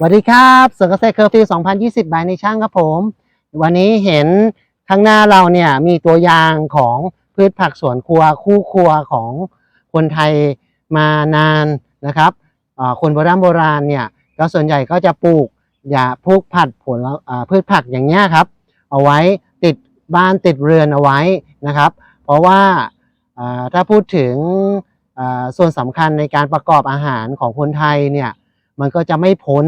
สวัสดีครับสวนเกษตรเคอร์ฟิว2020 บายในช่างครับผม วันนี้เห็นข้างหน้าเราเนี่ยมีตัวอย่างของพืชผักสวนครัวคู่ครัวของคนไทยมานานนะครับคนโบราณโบราณเนี่ยก็ส่วนใหญ่ก็จะปลูกอย่าพวกผัดผลพืชผักอย่างเงี้ยครับ เอาไว้ติดบ้านติดเรือนเอาไว้นะครับ เพราะว่าถ้าพูดถึงส่วนสำคัญในการประกอบอาหารของคนไทยเนี่ย มันก็จะไม่พ้น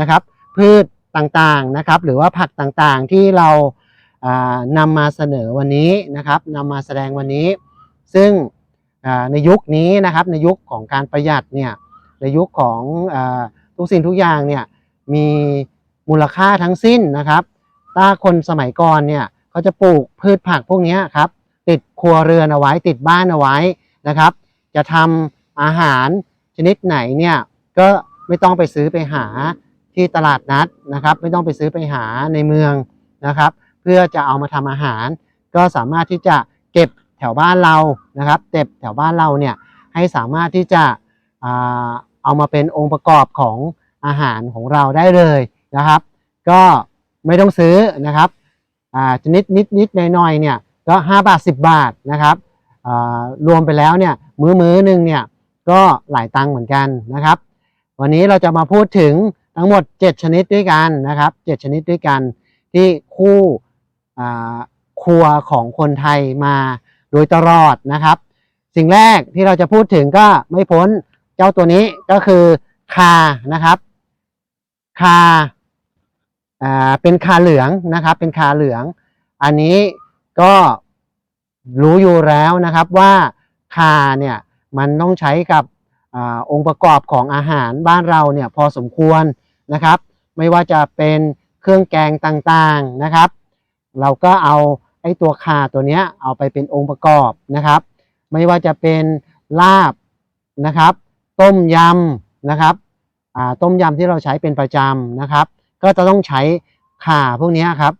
นะครับ พืชต่างๆนะครับ หรือว่าผักต่างๆที่เราอ่านำมาเสนอวันนี้นะครับนำมาแสดงวันนี้ ซึ่งในยุคนี้นะครับในยุคของการประหยัดเนี่ยในยุคของอทุกสิ่งทุกอย่างเนี่ยมีมูลค่าทั้งสิ้นนะครับ ถ้าคนสมัยก่อนเนี่ยเขาจะปลูกพืชผักพวกนี้ครับติดครัวเรือนเอาไว้ติดบ้านเอาไว้นะครับ จะทำอาหารชนิดไหนเนี่ยก็ ไม่ต้องไปซื้อไปหาที่ตลาดนัดนะครับ ไม่ต้องไปซื้อไปหาในเมืองนะครับ เพื่อจะเอามาทำอาหาร ก็สามารถที่จะเก็บแถวบ้านเรานะครับเก็บแถวบ้านเราเนี่ยให้สามารถที่จะเอามาเป็นองค์ประกอบของอาหารของเราได้เลยนะครับ ก็ไม่ต้องซื้อนะครับชนิดนิดนิดหน่อยหน่อยๆเนี่ยก็ 5 บาท 10 บาทนะครับรวมไปแล้วเนี่ยมื้อมื้อหนึ่งเนี่ยก็หลายตังค์เหมือนกันนะครับ วันนี้เราจะมาพูดถึงทั้งหมด 7 ชนิดด้วยกันนะครับ 7 ชนิดด้วยกันที่คู่ครัวของคนไทยมาโดยตลอดนะครับ สิ่งแรกที่เราจะพูดถึงก็ไม่พ้นเจ้าตัวนี้ก็คือคานะครับคาเป็นคาเหลืองนะครับ เป็นคาเหลือง อันนี้ก็รู้อยู่แล้วนะครับว่าคาเนี่ยมันต้องใช้กับ อองค์ประกอบของอาหารบ้านเราเนี่ยพอสมควรนะครับ ไม่ว่าจะเป็นเครื่องแกงต่างๆนะครับ เราก็เอาไอ้ตัวคาตัวเนี้ยเอาไปเป็นองค์ประกอบนะครับ ไม่ว่าจะเป็นลาบนะครับ ต้มยำนะครับต้มยำที่เราใช้เป็นประจำนะครับ ก็จะต้องใช้ข่าพวกนี้ครับ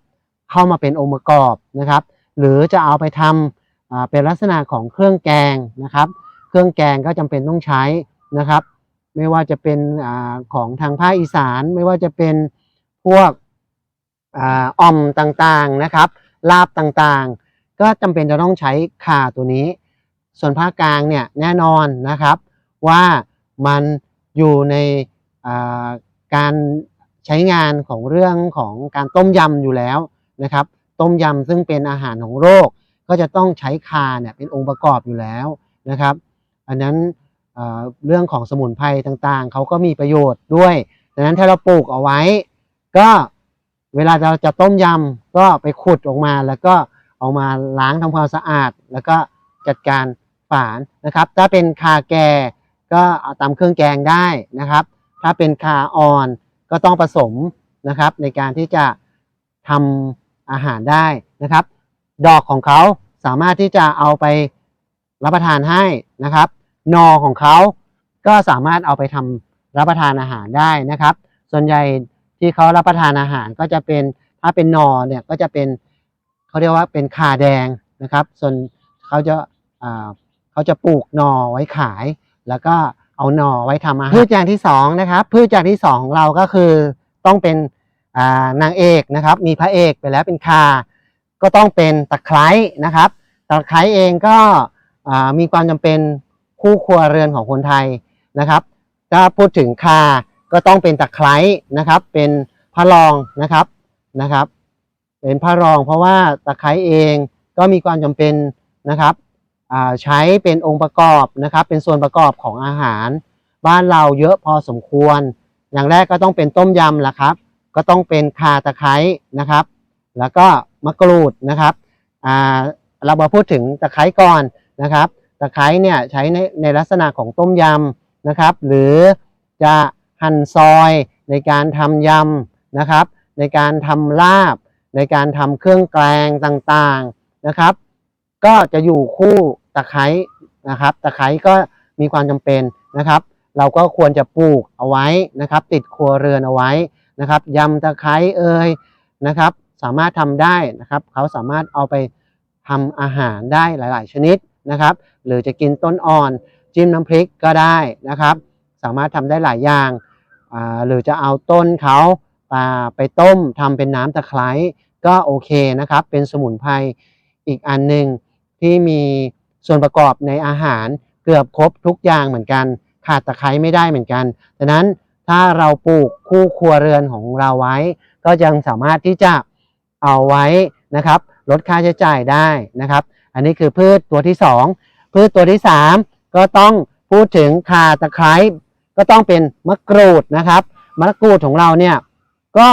เข้ามาเป็นองค์ประกอบนะครับ หรือจะเอาไปทำเป็นลักษณะของเครื่องแกงนะครับ เครื่องแกงก็จำเป็นต้องใช้นะครับ ไม่ว่าจะเป็นอของทางภาคอีสาน ไม่ว่าจะเป็นพวกอ่ออมต่างๆนะครับ ลาบต่างๆ ก็จำเป็นจะต้องใช้ข่าตัวนี้ ส่วนภาคกลางเนี่ยแน่นอนนะครับว่ามันอยู่ในการใช้งานของเรื่องของการต้มยำอยู่แล้วนะครับ ต้มยำซึ่งเป็นอาหารของโรค ก็จะต้องใช้คาเนี่ยเป็นองค์ประกอบอยู่แล้วนะครับ อันนั้นเรื่องของสมุนไพรต่างๆ เขาก็มีประโยชน์ด้วย ดังนั้นถ้าเราปลูกเอาไว้ ก็เวลาเราจะต้มยำก็ไปขุดออกมาแล้วก็เอามาล้างทำความสะอาด แล้วก็จัดการฝานนะครับ ถ้าเป็นคาแก่ก็เอาตำเครื่องแกงได้นะครับ ถ้าเป็นคาอ่อนก็ต้องผสมนะครับ ในการที่จะทำอาหารได้นะครับ ดอกของเขาสามารถที่จะเอาไปรับประทานให้นะครับนอของเขาก็สามารถเอาไปทำรับประทานอาหารได้นะครับ ส่วนใหญ่ที่เขารับประทานอาหารก็จะเป็นถ้าเป็นนอเนี่ยก็จะเป็นเขาเรียกว่าเป็นขาแดงนะครับ ส่วนเขาจะเขาจะปลูกนอไว้ขาย แล้วก็เอานอไว้ทำอาหารพืชอย่างที่สองนะครับพืชอย่างที่สองของเราก็คือต้องเป็นานางเอกนะครับ มีพระเอกไปแล้วเป็นคา ก็ต้องเป็นตะไคร้นะครับ ตะไคร้เองก็ มีความจำเป็นคู่ครัวเรือนของคนไทยนะครับ ถ้าพูดถึงคาก็ต้องเป็นตะไคร้นะครับ เป็นพระรองนะครับนะครับ เป็นพระรองเพราะว่าตะไคร้เองก็มีความจำเป็นนะครับใช้เป็นองค์ประกอบนะครับ เป็นส่วนประกอบของอาหาร บ้านเราเยอะพอสมควร อย่างแรกก็ต้องเป็นต้มยำละครับ ก็ต้องเป็นคาตะไคร้นะครับ แล้วก็มะกรูดนะครับเรามาพูดถึงตะไคร้ก่อน นะครับ ตะไคร้เนี่ยใช้ในในลักษณะของต้มยำนะครับ หรือจะหั่นซอยในการทำยำนะครับ ในการทำลาบ ในการทำเครื่องแกงต่างๆนะครับ ก็จะอยู่คู่ตะไคร้นะครับ ตะไคร้ก็มีความจำเป็นนะครับ เราก็ควรจะปลูกเอาไว้นะครับ ติดครัวเรือนเอาไว้นะครับยำตะไคร้เอ่ยนะครับ สามารถทำได้นะครับ เขาสามารถเอาไปทำอาหารได้หลาย ๆ ชนิด นะครับ หรือจะกินต้นอ่อน จิ้มน้ำพริกก็ได้นะครับ สามารถทำได้หลายอย่าง หรือจะเอาต้นเขาอ่าไปต้มทำเป็นน้ำตะไคร้ก็โอเคนะครับ เป็นสมุนไพรอีกอันหนึ่งที่มีส่วนประกอบในอาหารเกือบครบทุกอย่างเหมือนกัน ขาดตะไคร้ไม่ได้เหมือนกันดังนั้นถ้าเราปลูกคู่ครัวเรือนของเราไว้ ก็ยังสามารถที่จะเอาไว้นะครับ ลดค่าใช้จ่ายได้นะครับ อันนี้คือพืชตัวที่สองพืชตัวที่สามก็ต้องพูดถึงข่าตะไคร้ก็ต้องเป็นมะกรูดนะครับ มะกรูดของเราเนี่ยก็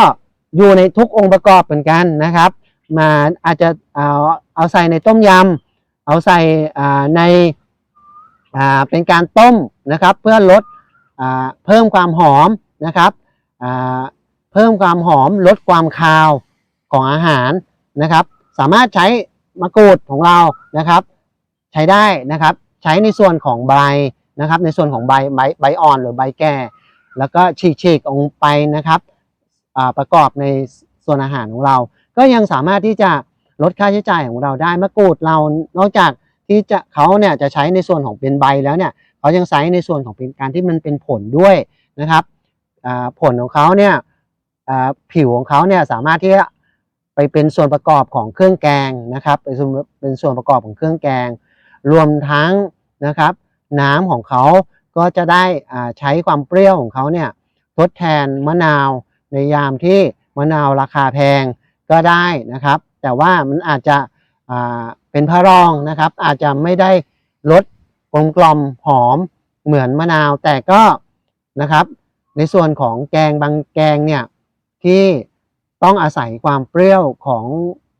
อยู่ในทุกองค์ประกอบเหมือนกันนะครับ มาอาจจะเอาเอาใส่ในต้มยำเอาใส่ในเป็นการต้มนะครับ เพื่อลดอเพิ่มความหอมนะครับเพิ่มความหอมลดความคาวของอาหารนะครับ สามารถใช้ มะกรูดของเรานะครับ ใช้ได้นะครับ ใช้ในส่วนของใบนะครับ ในส่วนของใบใบใบอ่อนหรือใบแก่ แล้วก็ฉีกๆออกไปนะครับประกอบในส่วนอาหารของเรา ก็ยังสามารถที่จะลดค่าใช้จ่ายของเราได้มะกรูดเรานอกจากที่จะเขาเนี่ยจะใช้ในส่วนของเป็นใบแล้วเนี่ยเขายังใช้ในส่วนของเป็นการที่มันเป็นผลด้วยนะครับผลของเขาเนี่ยผิวของเขาเนี่ยสามารถที่จะ ไปเป็นส่วนประกอบของเครื่องแกงนะครับเป็นส่วนเป็นส่วนประกอบของเครื่องแกง รวมทั้งนะครับ น้ำของเขาก็จะได้อ่าใช้ความเปรี้ยวของเขาเนี่ยทดแทนมะนาวในยามที่มะนาวราคาแพงก็ได้นะครับ แต่ว่ามันอาจจะอ่าเป็นพระรองนะครับ อาจจะไม่ได้รสกลมกล่อมหอมเหมือนมะนาวแต่ก็นะครับ ในส่วนของแกงบางแกงเนี่ยที่ ต้องอาศัยความเปรี้ยวของ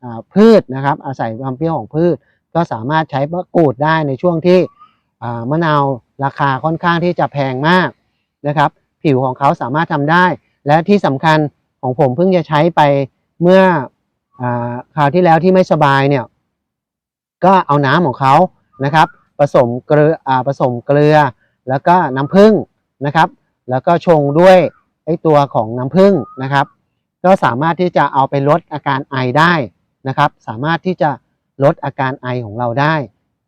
อพืชนะครับ อาศัยความเปรี้ยวของพืช ก็สามารถใช้มะกรูดได้ในช่วงที่มะนาวราคาค่อนข้างที่จะแพงมากนะครับ ผิวของเขาสามารถทำได้ และที่สำคัญของผมเพิ่งจะใช้ไปเมื่ออคราวที่แล้วที่ไม่สบายเนี่ยก็เอาน้ำของเขานะครับ ผสมเกลืออผสมเกลือ แล้วก็น้ำผึ้งนะครับ แล้วก็ชงด้วยไอตัวของน้ำผึ้งนะครับ ก็สามารถที่จะเอาไปลดอาการไอได้นะครับ สามารถที่จะลดอาการไอของเราได้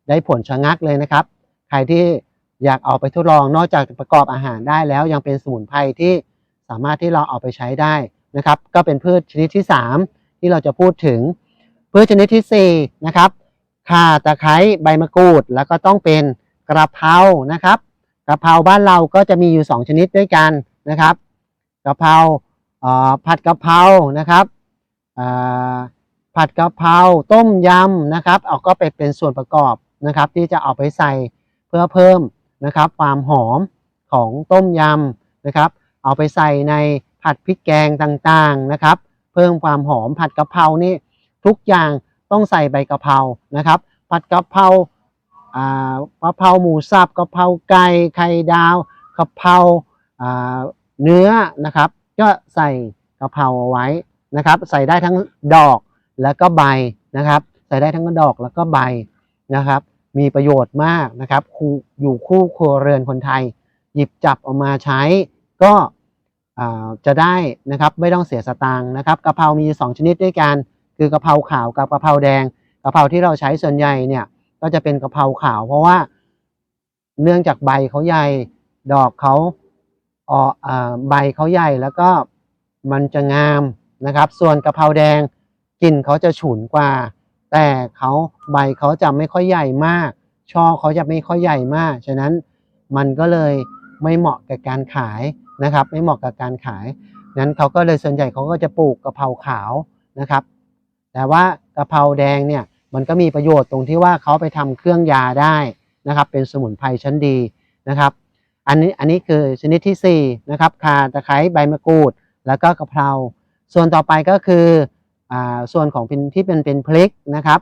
ได้ผลชะงักเลยนะครับ ใครที่อยากเอาไปทดลองนอกจากประกอบอาหารได้แล้วยังเป็นสมุนไพรที่สามารถที่เราเอาไปใช้ได้นะครับ ก็เป็นพืชชนิดที่ 3 ที่เราจะพูดถึง พืชชนิดทีสี่4นะครับข่าตะไคร้ใบมะกรูด แล้วก็ต้องเป็นกระเพรานะครับกระเพราบ้านเราก็จะมีอยู่ 2 ชนิดด้วยกันนะครับกระเพรา ผัดกะเพรานะครับผัดกะเพราต้มยำนะครับ เอาก็ไปเป็นส่วนประกอบนะครับ ที่จะเอาไปใส่เพื่อเพิ่มนะครับ ความหอมของต้มยำนะครับ เอาไปใส่ในผัดพริกแกงต่างๆนะครับ เพิ่มความหอมผัดกะเพรานี่ทุกอย่างต้องใส่ใบกะเพรานะครับ ผัดกะเพรากะเพราหมูสับกะเพราไก่ไข่ดาวกะเพราเนื้อนะครับ ก็ใส่กะเพราเอาไว้นะครับ ใส่ได้ทั้งดอกแล้วก็ใบนะครับ ใส่ได้ทั้งดอกแล้วก็ใบนะครับ มีประโยชน์มากนะครับคู่อยู่คู่ครัวเรือนคนไทย หยิบจับเอามาใช้ก็อ่าจะได้นะครับไม่ต้องเสียสตางค์นะครับกะเพรามี 2 ชนิดด้วยกัน คือกะเพราขาวกับกะเพราแดงกะเพราที่เราใช้ส่วนใหญ่เนี่ยก็จะเป็นกะเพราขาว เพราะว่าเนื่องจากใบเขาใหญ่ดอกเขา อ่าใบเขาใหญ่แล้วก็มันจะงามนะครับ ส่วนกะเพราแดงกลิ่นเขาจะฉุนกว่า แต่เขาใบเขาจะไม่ค่อยใหญ่มาก ช่อเขาจะไม่ค่อยใหญ่มาก ฉะนั้นมันก็เลยไม่เหมาะกับการขายนะครับ ไม่เหมาะกับการขายนั้นเขาก็เลยส่วนใหญ่เขาก็จะปลูกกะเพราขาวนะครับ แต่ว่ากะเพราแดงเนี่ยมันก็มีประโยชน์ตรงที่ว่าเขาไปทำเครื่องยาได้นะครับ เป็นสมุนไพรชั้นดีนะครับ อันนี้อันนี้คือชนิดที่สี่นะครับข่าตะไคร้ใบมะกรูด แล้วก็กะเพรา ส่วนต่อไปก็คืออ่าส่วนของเป็นที่เป็นเป็นพริกนะครับ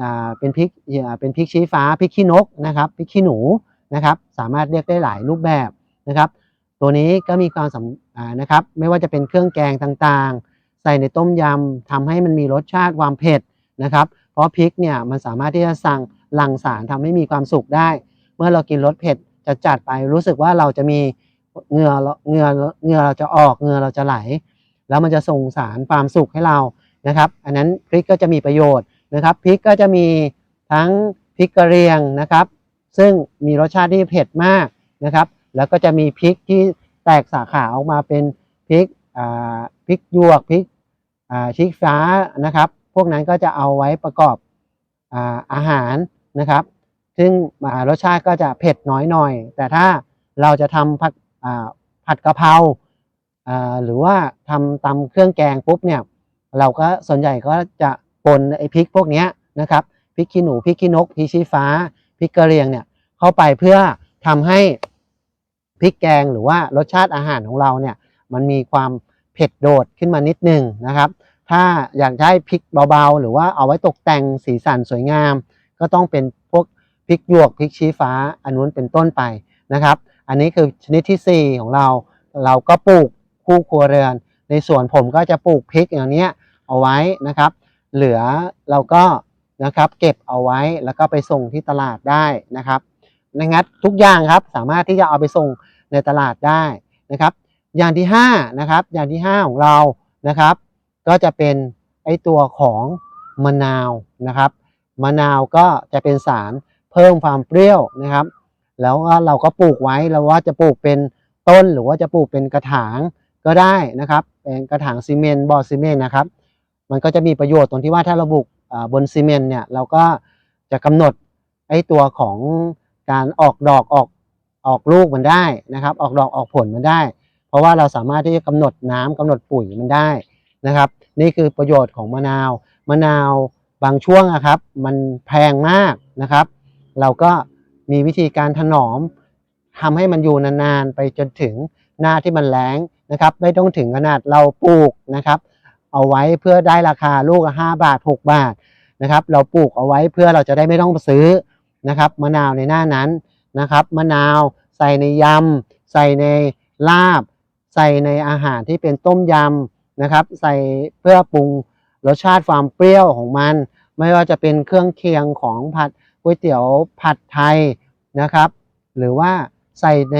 อ่าเป็นพริกอ่าเป็นพริกชี้ฟ้าพริกขี้นกนะครับพริกขี้หนูนะครับ สามารถเรียกได้หลายรูปแบบนะครับ ตัวนี้ก็มีความสำอ่านะครับ ไม่ว่าจะเป็นเครื่องแกงต่างๆ ใส่ในต้มยำทำให้มันมีรสชาติความเผ็ดนะครับ เพราะพริกเนี่ยมันสามารถที่จะสั่งหลั่งสารทำให้มีความสุขได้ เมื่อเรากินรสเผ็ด จะจัดไปรู้สึกว่าเราจะมีเหงื่อเหงื่อเหงื่อเราจะออกเหงื่อเราจะไหล แล้วมันจะส่งสารความสุขให้เรานะครับ อันนั้นพริกก็จะมีประโยชน์นะครับพริกก็จะมีทั้งพริกกระเรียงนะครับ ซึ่งมีรสชาติที่เผ็ดมากนะครับ แล้วก็จะมีพริกที่แตกสาขาออกมาเป็นพริกพริกยวกพริกชี้ฟ้านะครับ พวกนั้นก็จะเอาไว้ประกอบอาอาหารนะครับ ซึ่งรสชาติก็จะเผ็ดน้อยหน่อย แต่ถ้าเราจะทำผัดผัดกะเพราหรือว่าทำตำเครื่องแกงปุ๊บเนี่ยเราก็ส่วนใหญ่ก็จะปนไอ้พริกพวกนี้นะครับพริกขี้หนูพริกขี้นกพริกชี้ฟ้าพริกกระเรียงเนี่ยเข้าไปเพื่อทำให้พริกแกงหรือว่ารสชาติอาหารของเราเนี่ยมันมีความเผ็ดโดดขึ้นมานิดนึงนะครับ ถ้าอยากได้พริกเบาๆ หรือว่าเอาไว้ตกแต่งสีสันสวยงาม ก็ต้องเป็น ริกหยวกพริกชี้ฟ้า อันนู้นเป็นต้นไปนะครับ อันนี้คือชนิดที่ 4 ของเรา เราก็ปลูกคู่ครัวเรือน ในสวนผมก็จะปลูกพริกอย่างเนี้ยเอาไว้นะครับ เหลือเราก็นะครับเก็บเอาไว้แล้วก็ไปส่งที่ตลาดได้นะครับนะครับทุกอย่างครับสามารถที่จะเอาไปส่งในตลาดได้นะครับ อย่างที่5นะครับอย่างที่ 5 ของเรานะครับ ก็จะเป็นไอตัวของมะนาวนะครับมะนาวก็จะเป็นสาร เพิ่มความเปรี้ยวนะครับ แล้วเราก็ปลูกไว้เราว่าจะปลูกเป็นต้นหรือว่าจะปลูกเป็นกระถางก็ได้นะครับเป็นกระถางซีเมนต์บ่อซีเมนต์นะครับ มันก็จะมีประโยชน์ตรงที่ว่าถ้าเราปลูกบนซีเมนต์เนี่ยเราก็จะกำหนดไอ้ตัวของการออกดอกออกออกลูกมันได้นะครับ ออกดอกออกผลมันได้ เพราะว่าเราสามารถที่จะกำหนดน้ำกำหนดปุ๋ยมันได้นะครับ นี่คือประโยชน์ของมะนาว มะนาวบางช่วงอะครับ มันแพงมากนะครับ เราก็มีวิธีการถนอมทำให้มันอยู่นานๆไปจนถึงหน้าที่มันแล้งนะครับ ไม่ต้องถึงขนาดเราปลูกนะครับ เอาไว้เพื่อได้ราคาลูกละห้าบาท 6 บาทนะครับ เราปลูกเอาไว้เพื่อเราจะได้ไม่ต้องซื้อนะครับมะนาวในหน้านั้นนะครับมะนาวใส่ในยำใส่ในลาบ ใส่ในอาหารที่เป็นต้มยำนะครับ ใส่เพื่อปรุงรสชาติความเปรี้ยวของมัน ไม่ว่าจะเป็นเครื่องเคียงของผัด ก๋วยเตี๋ยวผัดไทยนะครับ หรือว่าใส่ใน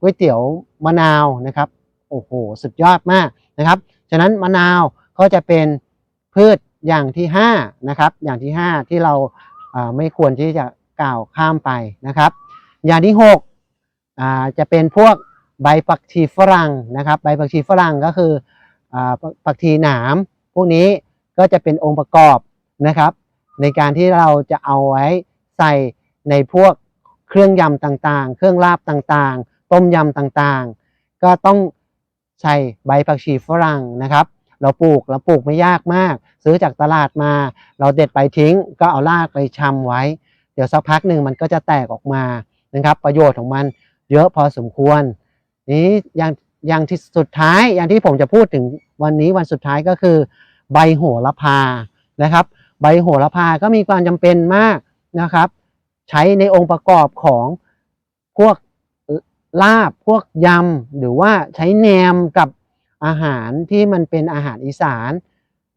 ก๋วยเตี๋ยวมะนาวนะครับโอ้โหสุดยอดมากนะครับฉะนั้นมะนาวก็จะเป็นพืชอย่างที่5นะครับอย่างที่ 5 ที่เราาไม่ควรที่จะกล่าวข้ามไปนะครับ อย่างที่6จะเป็นพวกใบผักชีฝรั่งนะครับ ใบผักชีฝรั่งก็คือผักชีหนาม พวกนี้ก็จะเป็นองค์ประกอบนะครับ ในการที่เราจะเอาไว้ใส่ในพวกเครื่องยำต่างๆ เครื่องลาบต่างๆ ต้มยำต่างๆ ก็ต้องใส่ใบผักชีฝรั่งนะครับ เราปลูกเราปลูกไม่ยากมาก ซื้อจากตลาดมา เราเด็ดไปทิ้ง ก็เอารากไปชำไว้ เดี๋ยวสักพักหนึ่งมันก็จะแตกออกมานะครับ ประโยชน์ของมันเยอะพอสมควร นี้อย่างอย่างที่สุดท้ายอย่างที่ผมจะพูดถึงวันนี้วันสุดท้ายก็คือ ใบโหระพานะครับ ใบโหระพาก็มีความจำเป็นมากนะครับ ใช้ในองค์ประกอบของพวกลาบพวกยำหรือว่าใช้แหนมกับอาหารที่มันเป็นอาหารอีสาน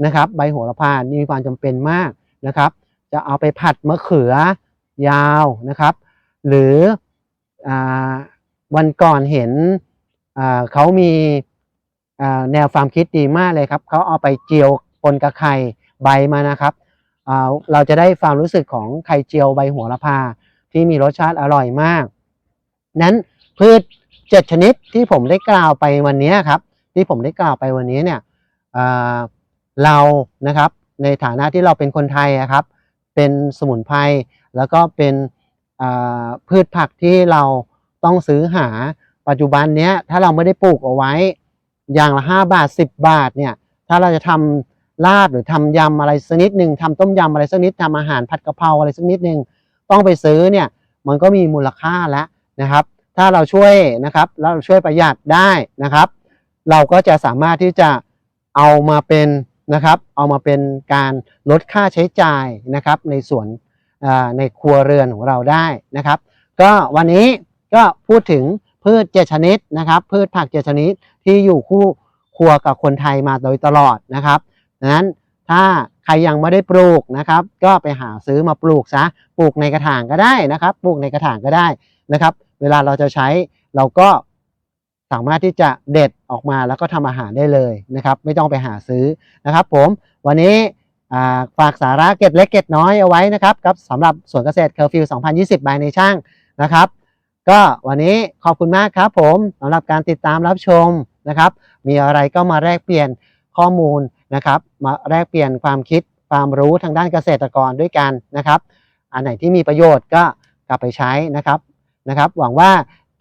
นะครับ ใบโหระพาดีมีความจำเป็นมากนะครับ จะเอาไปผัดมะเขือยาวนะครับ หรืออวันก่อนเห็นเขามีแนวความคิดดีมากเลยครับเขาเอาไปเจียวปนกับไข่ใบมานะครับ เราจะได้ความรู้สึกของไข่เจียวใบโหระพา ที่มีรสชาติอร่อยมาก นั้นพืชเจ็ดชนิดที่ผมได้กล่าวไปวันนี้ครับ ที่ผมได้กล่าวไปวันนี้เนี่ยเรานะครับในฐานะที่เราเป็นคนไทยครับ เป็นสมุนไพรแล้วก็เป็นพืชผักที่เราต้องซื้อหาปัจจุบันเนี้ยถ้าเราไม่ได้ปลูกเอาไว้ อย่างละห้าบาทสิบบาทเนี่ยถ้าเราจะทำ ลาบหรือทำยำอะไรสักนิดหนึ่งทำต้มยำอะไรสักนิดทำอาหารผัดกะเพราอะไรสักนิดหนึ่งต้องไปซื้อเนี่ยมันก็มีมูลค่าแล้วนะครับ ถ้าเราช่วยนะครับแล้วเราช่วยประหยัดได้นะครับ เราก็จะสามารถที่จะเอามาเป็นนะครับ เอามาเป็นการลดค่าใช้จ่ายนะครับ ในส่วนในครัวเรือนของเราได้นะครับ ก็วันนี้ก็พูดถึงพืชเจชนิดนะครับ พืชผักเจชนิดที่อยู่คู่ครัวกับคนไทยมาโดยตลอดนะครับ ดังนั้นถ้าใครยังไม่ได้ปลูกนะครับ ก็ไปหาซื้อมาปลูกซะปลูกในกระถางก็ได้นะครับ ปลูกในกระถางก็ได้นะครับ เวลาเราจะใช้เราก็สามารถที่จะเด็ดออกมาแล้วก็ทำอาหารได้เลยนะครับ ไม่ต้องไปหาซื้อนะครับ ผมวันนี้ฝากสาระเก็ดเล็กเก็ดน้อยเอาไว้นะครับกับสำหรับสวนเกษตรเคอร์ฟิว 2020 บายในช่างนะครับ ก็วันนี้ขอบคุณมากครับผมสำหรับการติดตามรับชมนะครับ มีอะไรก็มาแลกเปลี่ยนข้อมูล นะครับ มาแลกเปลี่ยนความคิดความรู้ทางด้านเกษตรกรด้วยกันนะครับ อันไหนที่มีประโยชน์ก็กลับไปใช้นะครับนะครับ หวังว่า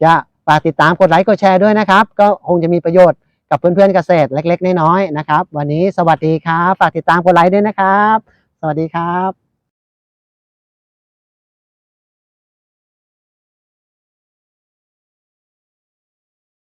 จะฝากติดตามกดไลค์กดแชร์ด้วยนะครับ ก็คงจะมีประโยชน์กับเพื่อนๆเกษตรเล็ก ๆ น้อยๆนะครับ วันนี้สวัสดีครับ ฝากติดตามกดไลค์ด้วยนะครับ สวัสดีครับ